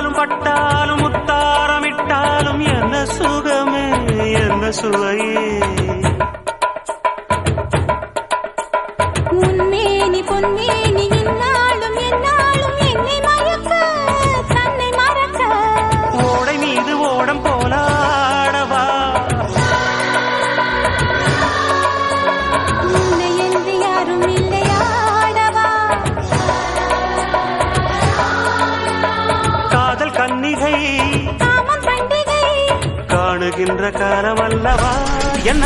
பட்டாலும் பட்டாலும் முத்தாரமிட்டாலும் என்ன சுகமே என்ன சுவையே. உன்மேனி பொன்மேனி காணுகின்ற காலம் அல்லவா? என்ன